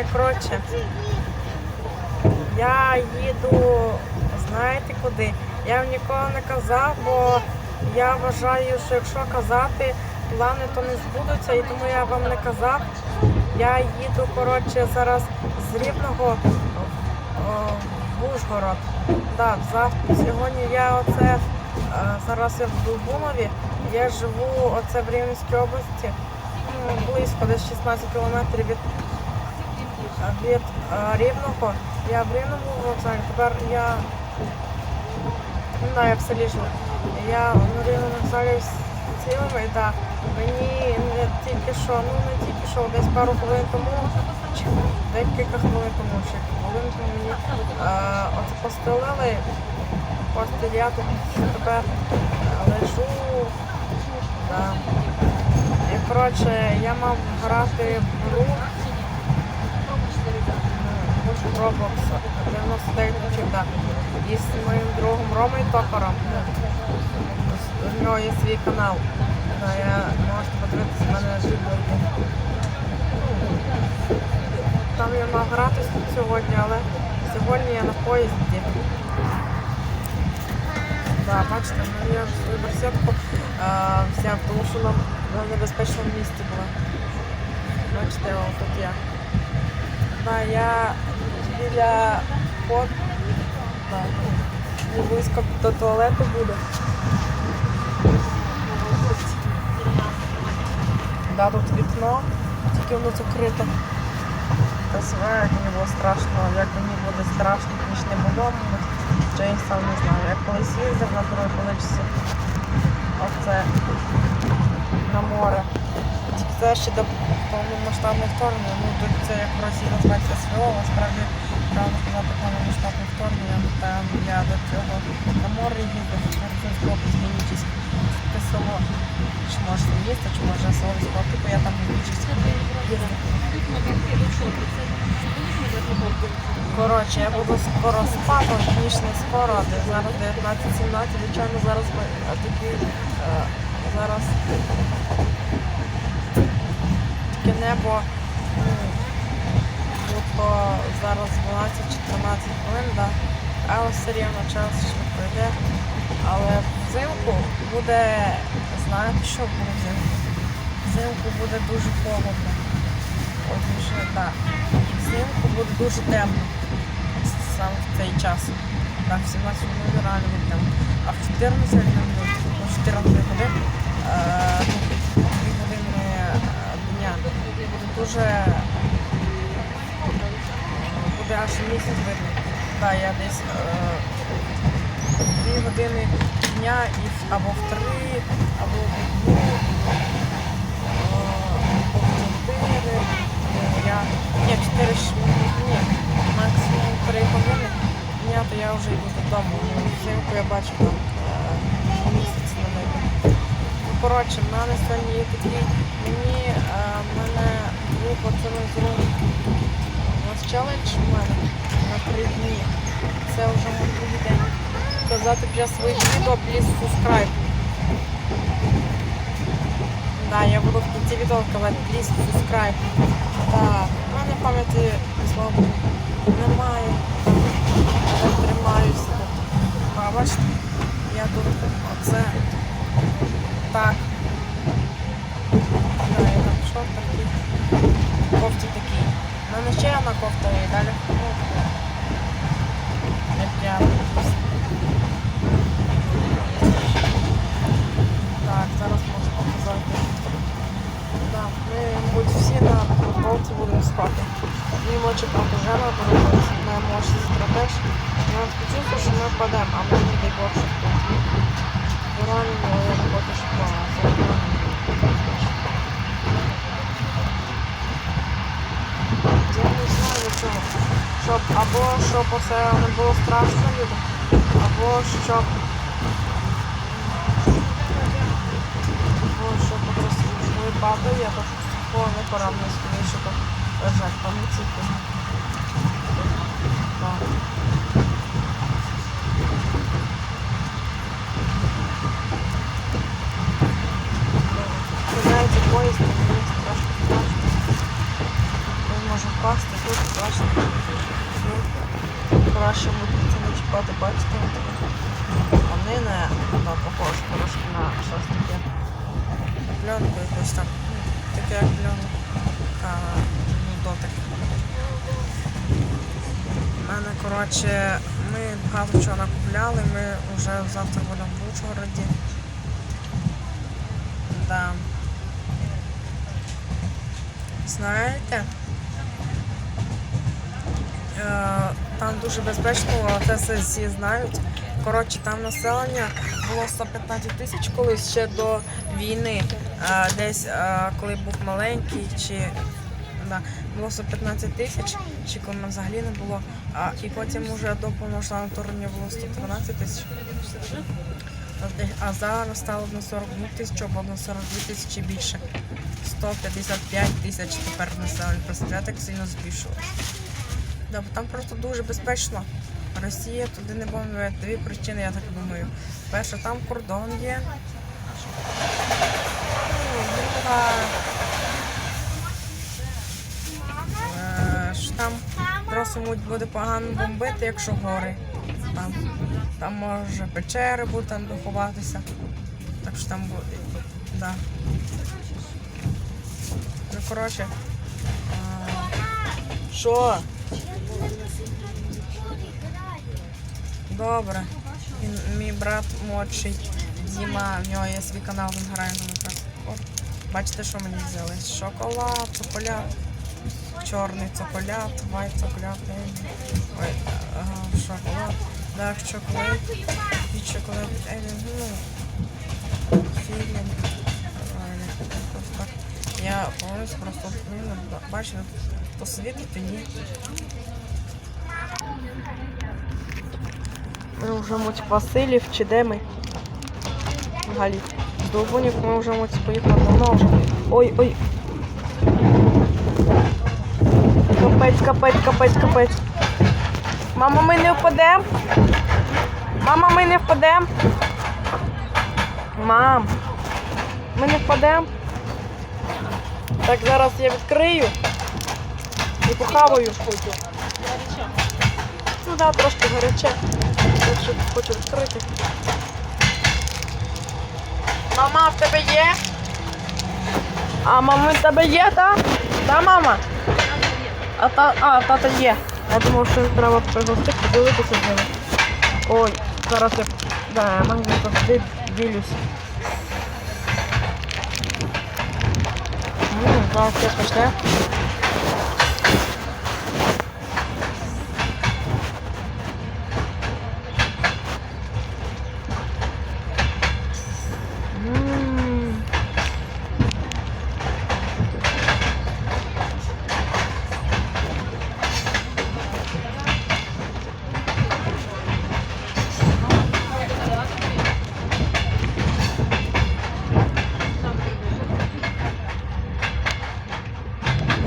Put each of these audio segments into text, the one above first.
Ой, коротше. Я їду, знаєте куди? Я вам ніколи не казав, бо я вважаю, що якщо казати, плани то не збудуться, і тому я вам не казав. Я їду, коротше, зараз з Рівного в Ужгород. Да, завтра. Сьогодні я оце е, зараз я в Долбунові. Я живу оце в Рівненській області. Близько, десь 16 кілометрів від від е, Рівного. Я в Рівному вокзалі. Тепер я да, я в селі живу. Я на Рівному вокзалі з цілими, да. Мені не тільки що, ну не тільки що, десь пару хвилин тому, чи декілька хвилин тому, чи хвилин тому мені е, от постелили постіль, я тут тепер е, лежу. Да. І коротше, я мав грати в гру Roblox 99 ключів, да. І з моїм другом Ромою Токаром. У нього є свій канал. Я можете подивитися в мене відео. Там я мав грати сьогодні, але сьогодні я на поїзді. Да, бачите, ну, я свою барсетку е, взяв, тому що нам на небезпечному місці була. Бачите, тут я. Да, я біля вход, не близько до туалету буду. Да, тут вікно, тільки воно закрито. Та мені було страшно, як мені буде страшно, ніж не було, я сам не знаю. Я колись їздив на другій поличці, оце на море. Тільки це ще до повномасштабного вторгнення. Ну, тут це як в Росії називається СВО, насправді правда сказати повномасштабне вторгнення, там я до цього на море їздив, Херсонську область, село. Чи може місто, чи може село військово, типу я там Генічість їздив. Коротше, я буду скоро спати, ніж не скоро, де зараз 19-17, звичайно, зараз ми такі е, зараз таке небо, 12-14 хвилин, да. але все рівно час швидко пройде. Але взимку буде, знаєте, що буде взимку? Взимку буде дуже холодно. Отже, так. Взимку буде дуже темно саме в цей час. Так, в 17 буде реально буде темно. А в 14 не буде. Ну, в 14 годин, е, ну, дві години е, дня. Буде дуже буде аж місяць видно. Так, я десь е, 2 години дня або в 3, або в одну, або в 4. Ну, я... Ні, 4 ж ні, максимум 3 години дня, то я вже йду додому. Взимку я бачу там е, місяць на небі. Коротше, в мене сьогодні є такий, мені е, мене пацани з рук. У нас челендж у мене на три дні. Це вже мій другий день. Казати під час своїх відео, please subscribe. Да, я буду в кінці відео казати please subscribe. Так, в мене пам'яті, слава Богу, немає. Але тримаюся. А, бачите, я тут оце так. Да, я там шортах і кофті мене ще одна кофта і далі. Не прямо. Так, зараз можу показати. Да, ми, мабуть, всі на футболці будемо спати. Мені очі пропожена подобається, ми може стратеж. Я сподіваюся, що ми впадемо, а ми не дай Бог, що. Поранені, але я не хочу, щоб поранені. Я не чого. Щоб або щоб це не було страшно людям, або щоб або щоб просто коли я то такого не поранено скоріше, щоб лежать там і ці. Так. Знаєте, поїзд, мені страшно страшно. Не можу впасти тут. Ну, краще буде це не чіпати, бачите. Вони не да, похожі трошки на щось таке. Пленку якусь там. ну, Таке як пленка, ну, дотик. У мене, коротше, ми багато чого накупляли, ми вже завтра будемо в Ужгороді. Да. Знаєте? Е, Там дуже безпечно, але це всі знають. Коротше, там населення було 115 тисяч колись ще до війни. Е, Десь е, коли був маленький, чи да, було 115 тисяч, чи коли взагалі не було. А, і потім уже до повномасштабного вторгнення було 112 тисяч. А зараз стало на 41 тисячу або на 42 тисячі більше. 155 тисяч тепер населення. Представляєте, як сильно збільшилось. Да, там просто дуже безпечно. Росія туди не бомбить. Дві причини, я так думаю. Перше, там кордон є. Друга. е, що Там просто буде погано бомбити, якщо гори. Там, там може печери будуть там доховатися. Так що там буде. Да. Ну, коротше. а, Що? Добре. Він, мій брат молодший Діма, в нього є свій канал, він грає на. О, Бачите, що мені взяли? Шоколад, цоколад, чорний цоколад, вайт цоколад, ей, ой, шоколад, дарк чоколад, і чоколад, ей, ну, філін. Я повністю просто, бачите, посвітити ні. Ми вже муть Василів чи де ми? Галі. З ми вже муть поїхали давно вже. Ой, ой. Капець, капець, капець, капець. Мама, ми не впадемо. Мама, ми не впадемо. Мам. Ми не впадемо. Так, зараз я відкрию. І похаваю. Ну да, трошки гаряче. Хочу, хочу відкрити. Мама, в тебе є? А мама, в тебе є, так? Так, мама? А, та, а, тата є. Я думав, що треба пригостити, подивитися з ними. Ой, зараз я да, завжди ділюсь. Зараз я почне.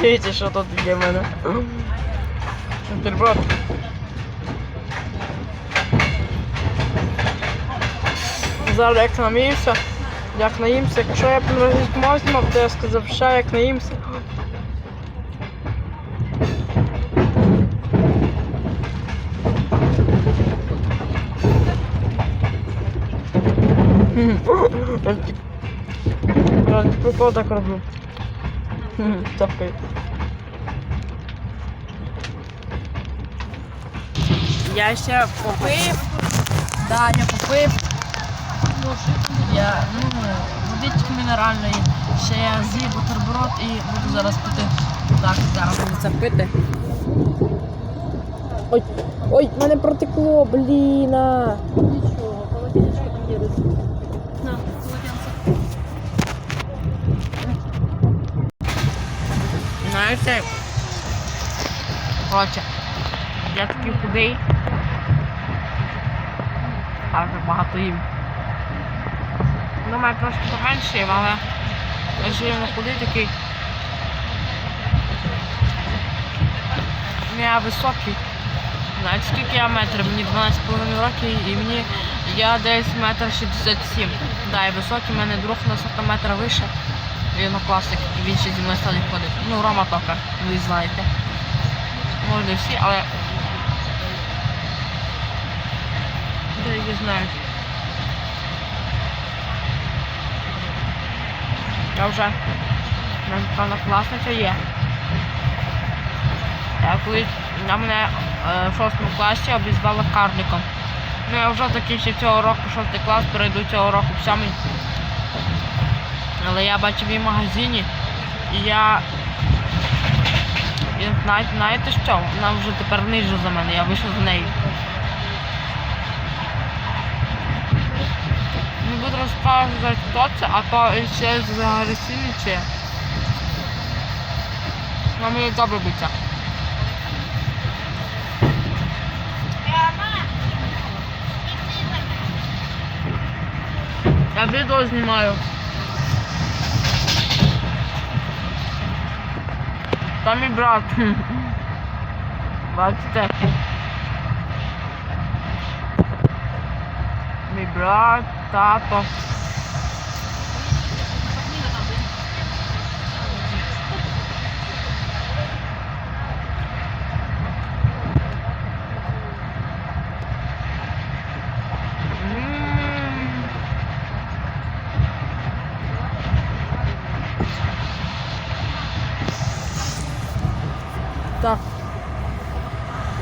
Дивіться, що тут є в мене. Бутерброд. Зараз як наїмся, як наїмся, якщо я мав знімав, то я сказав, що як наїмся. Я прикол так роблю. Цапкаю. Я ще попив. Да, я попив. Я, ну, водички мінеральної. Ще я з'їв бутерброд і буду зараз пити. Так, зараз буду це пити. Ой, ой, мене протекло, бліна. Нічого, полотенечко є. На, полотенце. Знаєте, коротше, я такий худий, вже багато їм. Думаю, трошки поменше, але я ж не худий такий. Ну, Я високий. Знаєте, скільки я метрів? Мені 12,5 років і мені я десь метр 67. Да, і високий, в мене друг на 40 метра вище. Він класик, він ще зі мною стали ходить. Ну, Рома Токар, ви знаєте. Може всі, але деякі знають. Я вже мене така однокласниця є. Я колись на мене е, в шостому класі обізвали карликом. Ну я вже закінчив цього року шостий клас, перейду цього року в сьомий. Але я бачив її в магазині і я. І знаєте, знаєте що? Вона вже тепер нижче за мене, я вийшов за нею. Буду розказувати, хто це, а то ще з агресивніше. Вона мені добре биться. Я відео знімаю. Там мій брат. Бачите? Мій брат, тато.